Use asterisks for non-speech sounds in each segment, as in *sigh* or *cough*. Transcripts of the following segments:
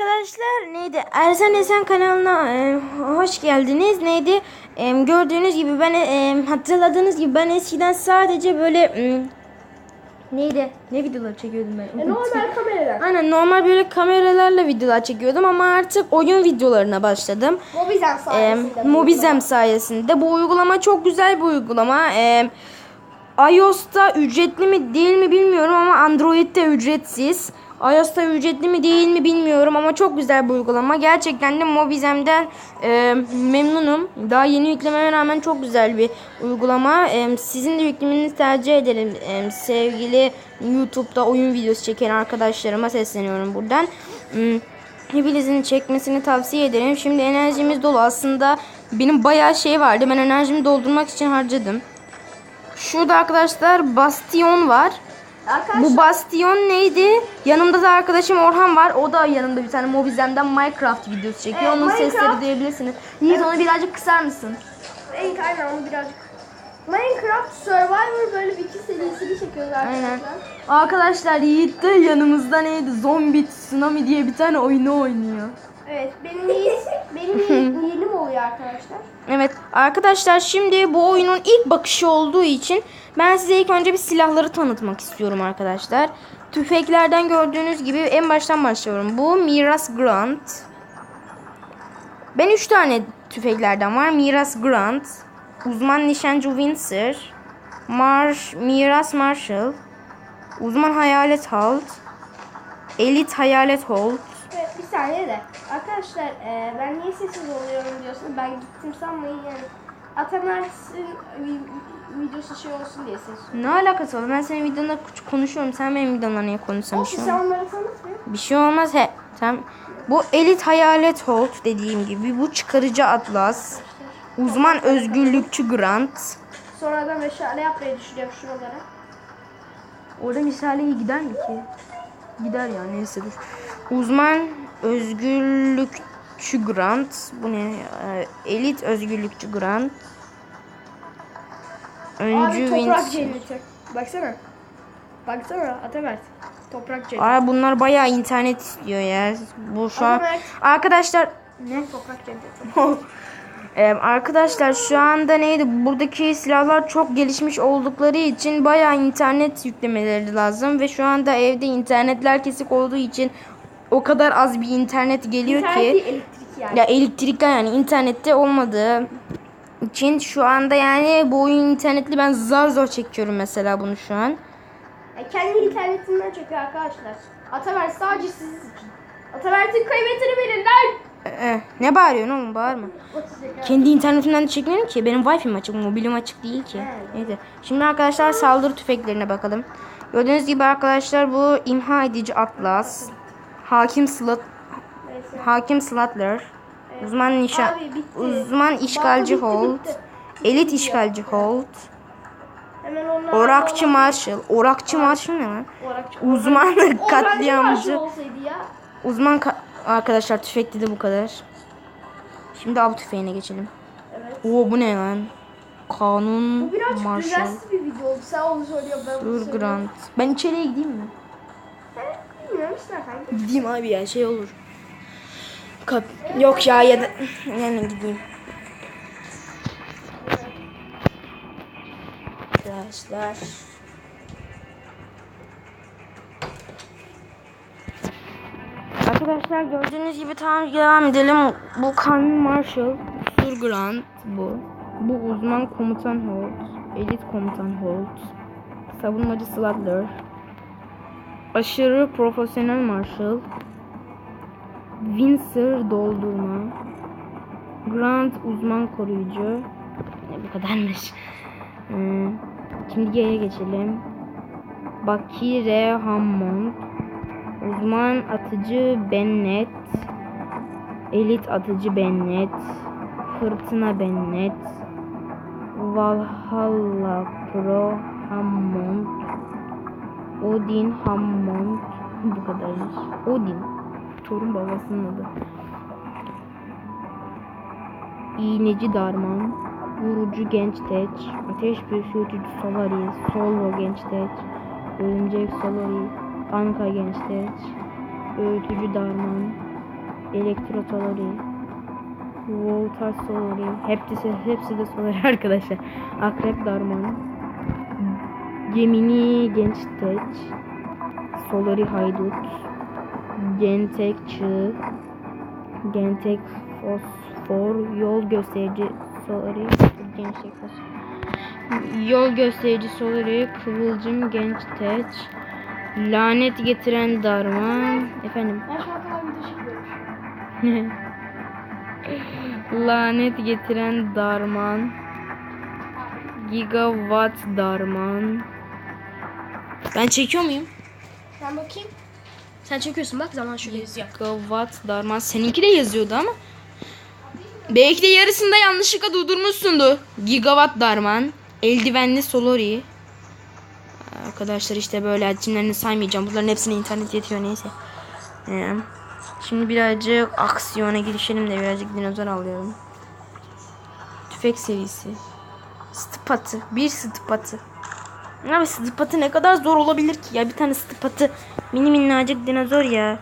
Arkadaşlar neydi? Ersen Esen kanalına e, hoş geldiniz. Neydi? E, gördüğünüz gibi ben e, hatırladığınız gibi ben eskiden sadece böyle e, neydi? Ne videolar çekiyordum ben? E, normal kameralar. Aynen normal böyle kameralarla videolar çekiyordum ama artık oyun videolarına başladım. Mobizen E, sayesinde. Mobizem sayesinde. Bu uygulama çok güzel bir uygulama. E, iOS'ta ücretli mi değil mi bilmiyorum ama Android'de ücretsiz. iOS'ta ücretli mi değil mi bilmiyorum ama çok güzel bir uygulama. Gerçekten de Mobizem'den e, memnunum. Daha yeni yüklememe rağmen çok güzel bir uygulama. E, sizin de yüklemenizi tercih ederim. E, sevgili YouTube'da oyun videosu çeken arkadaşlarıma sesleniyorum buradan. Hmm, Hepinizin çekmesini tavsiye ederim. Şimdi enerjimiz dolu. Aslında benim bayağı şey vardı. Ben enerjimi doldurmak için harcadım. Şurada arkadaşlar bastion var. Arkadaşlar Bu bastion neydi? Yanımda da arkadaşım Orhan var. O da yanımda bir tane Mobizem'den Minecraft videosu çekiyor. Evet, Onun Minecraft. sesleri duyabilirsiniz. Yiğit onu birazcık kısar mısın? en aynen onu birazcık. Minecraft Survivor böyle bir iki serisini çekiyoruz arkadaşlar. Aynen. Arkadaşlar Yiğit de yanımızda neydi? Zombie Tsunami diye bir tane oyunu oynuyor. Evet benim Yiğit, benim Yiğit yeğenim oluyor arkadaşlar. Evet arkadaşlar şimdi bu oyunun ilk bakışı olduğu için ben size ilk önce bir silahları tanıtmak istiyorum arkadaşlar. Tüfeklerden gördüğünüz gibi en baştan başlıyorum. Bu Miras Grant. Ben 3 tane tüfeklerden var. Miras Grant, uzman nişancı Windsor, Marsh, Miras Marshall, uzman hayalet Halt, elit hayalet Evet bir saniye de. Arkadaşlar e, ben niye sessiz oluyorum diyorsunuz. Ben gittim sanmayın yani. Atamert'in vi- videosu şey olsun diye sessiz. Ne alakası var? Ben senin videonda konuşuyorum. Sen benim videomda niye konuşsan bir Olsun şey sen olmaz. onları tanıt bir. Bir şey olmaz. He, sen bu elit hayalet Holt dediğim gibi bu çıkarıcı atlas. Uzman özgürlükçü Grant. Sonradan meşale yapmayı düşünüyorum şuralara. Orada misali iyi gider mi ki? Gider ya neyse dur. Uzman özgürlükçü Grant. Bu ne? Ee, Elit özgürlükçü Grant. Öncü Abi toprak Windsor. cenneti. Baksana. Baksana Atamert. Toprak cenneti. Aa, bunlar bayağı internet istiyor ya. Bu şu an arkadaşlar Ne? Toprak cenneti. *laughs* Ee, arkadaşlar şu anda neydi? Buradaki silahlar çok gelişmiş oldukları için bayağı internet yüklemeleri lazım ve şu anda evde internetler kesik olduğu için o kadar az bir internet geliyor İnternet değil, ki elektrik yani. ya elektrikler yani internette olmadığı için şu anda yani bu oyun internetli ben zar zor çekiyorum mesela bunu şu an. Ya kendi internetinden çekiyor arkadaşlar. Atamert sadece sizin için. Atamert'in kıymetini bilin lan. Ee, ne bağırıyorsun oğlum bağırma. Kendi internetimden de çekmiyorum ki. Benim wifi'm açık, mobilim açık değil ki. Evet. Neyse. Şimdi arkadaşlar saldırı tüfeklerine bakalım. Gördüğünüz gibi arkadaşlar bu imha edici atlas. Hakim slot. Hakim Slutler. Uzman nişan Abi bitti. uzman işgalci bitti, Holt. bitti. Elit işgalci Holt. Hemen onlar Orakçı Marshall. Orakçı Marshall ne lan? Orakçı. Uzman katliamcı. marşı olsaydı ya. Uzman ka- arkadaşlar tüfekte de bu kadar. Şimdi av tüfeğine geçelim. Evet. Oo bu ne lan? Kanun Bu birazcık Marshall. düzensiz bir video oldu. Sen onu söylüyor ben bunu Dur söylüyorum. Grant. Ben içeriye gideyim mi? Bilmiyorum istersen. Gideyim abi ya şey olur. Kap Yok ya ya da yani gideyim. Arkadaşlar. Arkadaşlar gördüğünüz gibi tamam devam edelim. Bu Kanun Marshall, Sur Grant bu. Bu uzman komutan Holt, elit komutan Holt, savunmacı Slutler, aşırı profesyonel Marshall, Windsor doldurma, Grant uzman koruyucu. Ne bu kadarmış. Ee, şimdi G'ye geçelim. Bakire Hammond, uzman atıcı Bennett, elit atıcı Bennett, fırtına Bennett, Valhalla Pro Hammond, Odin Hammond bu kadarmış. Odin. Torun babasının adı. İğneci Darman, Vurucu Genç Teç, Ateş Püskürtücü Solari, Solvo Genç Teç, Örümcek Solari, Anka Genç Teç, Öğütücü Darman, Elektrosolori. Voltaj Solori. Hepsi, hepsi de Solori *laughs* arkadaşlar. Akrep Darman. Gemini Genç Teç. Solori Haydut. Gentek Çığ. Gentek Fosfor. Yol gösterici Solori. Gençlik Fosfor. Yol gösterici Solori. Kıvılcım Genç Teç. Lanet getiren Darman. Efendim. *laughs* Lanet getiren Darman. Gigawatt Darman. Ben çekiyor muyum? Ben bakayım. Sen çekiyorsun bak zaman şurada yazıyor. Gigawatt Darman. Seninki de yazıyordu ama. Belki de yarısında yanlışlıkla durdurmuşsundu. Gigawatt Darman. Eldivenli Solori. Arkadaşlar işte böyle isimlerini saymayacağım. Bunların hepsine internet yetiyor neyse. Ee, şimdi birazcık aksiyona girişelim de birazcık dinozor alıyorum. Tüfek serisi. Sıtıpatı. Bir sıtıpatı. Abi sıtıpatı ne kadar zor olabilir ki ya. Bir tane sıtıpatı. Mini minnacık dinozor ya.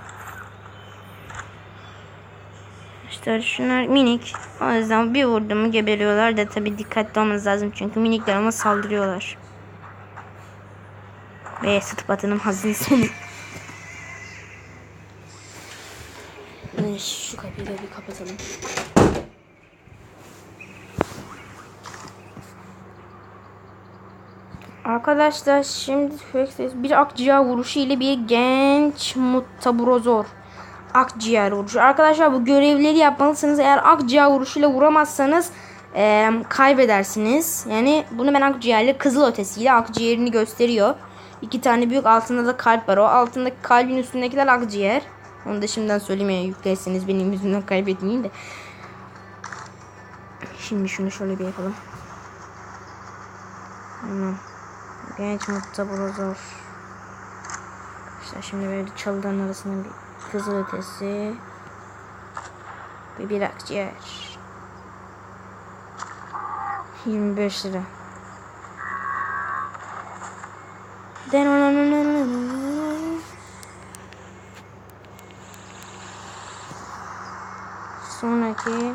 İşte şunlar minik. O yüzden bir vurdum mu geberiyorlar da tabi dikkatli olmanız lazım. Çünkü minikler ama saldırıyorlar. Ve sıtıpatının hazin sonu. Ay, Şu kapıyı da bir kapatalım. Arkadaşlar şimdi bir akciğer vuruşu ile bir genç mutabrozor. Akciğer vuruşu. Arkadaşlar bu görevleri yapmalısınız. Eğer akciğer vuruşuyla vuramazsanız eee, kaybedersiniz. Yani bunu ben akciğerle kızıl ötesiyle akciğerini gösteriyor. İki tane büyük altında da kalp var. O altındaki kalbin üstündekiler akciğer. Onu da şimdiden söyleyeyim ya yüklerseniz benim yüzümden kaybetmeyin de. Şimdi şunu şöyle bir yapalım. Tamam. Genç mutta brozor. İşte şimdi böyle çalıların arasında bir kızıl ötesi. Ve bir akciğer. 25 lira. Sonraki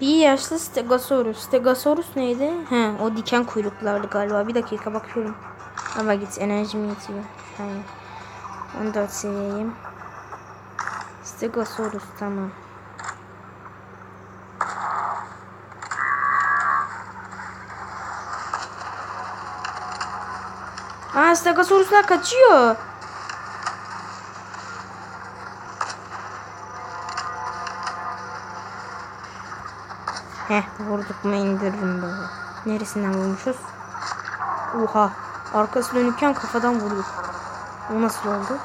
Bir yaşlı Stegosaurus. Stegosaurus neydi? He, o diken kuyruklardı galiba. Bir dakika bakıyorum. Ama git enerjim yetiyor. Hayır. 14 seviyeyim. Stegosaurus tamam. Aa Stegosauruslar kaçıyor. Heh vurduk mu indiririm böyle. Neresinden vurmuşuz? Oha. Arkası dönükken kafadan vurduk. O nasıl oldu?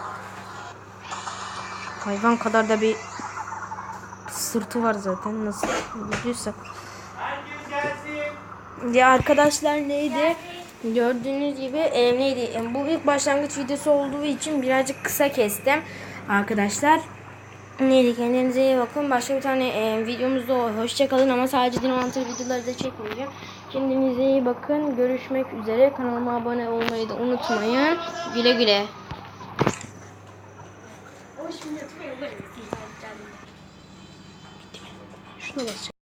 Hayvan kadar da bir sırtı var zaten. Nasıl vurduysa. Ya arkadaşlar neydi? Gördüğünüz gibi e, neydi? E, bu ilk başlangıç videosu olduğu için birazcık kısa kestim. Arkadaşlar Neydi kendinize iyi bakın. Başka bir tane e, videomuzda hoşça kalın ama sadece Dinomantar videoları da çekmeyeceğim. Kendinize iyi bakın. Görüşmek üzere. Kanalıma abone olmayı da unutmayın. Güle güle. Şuna basacağım.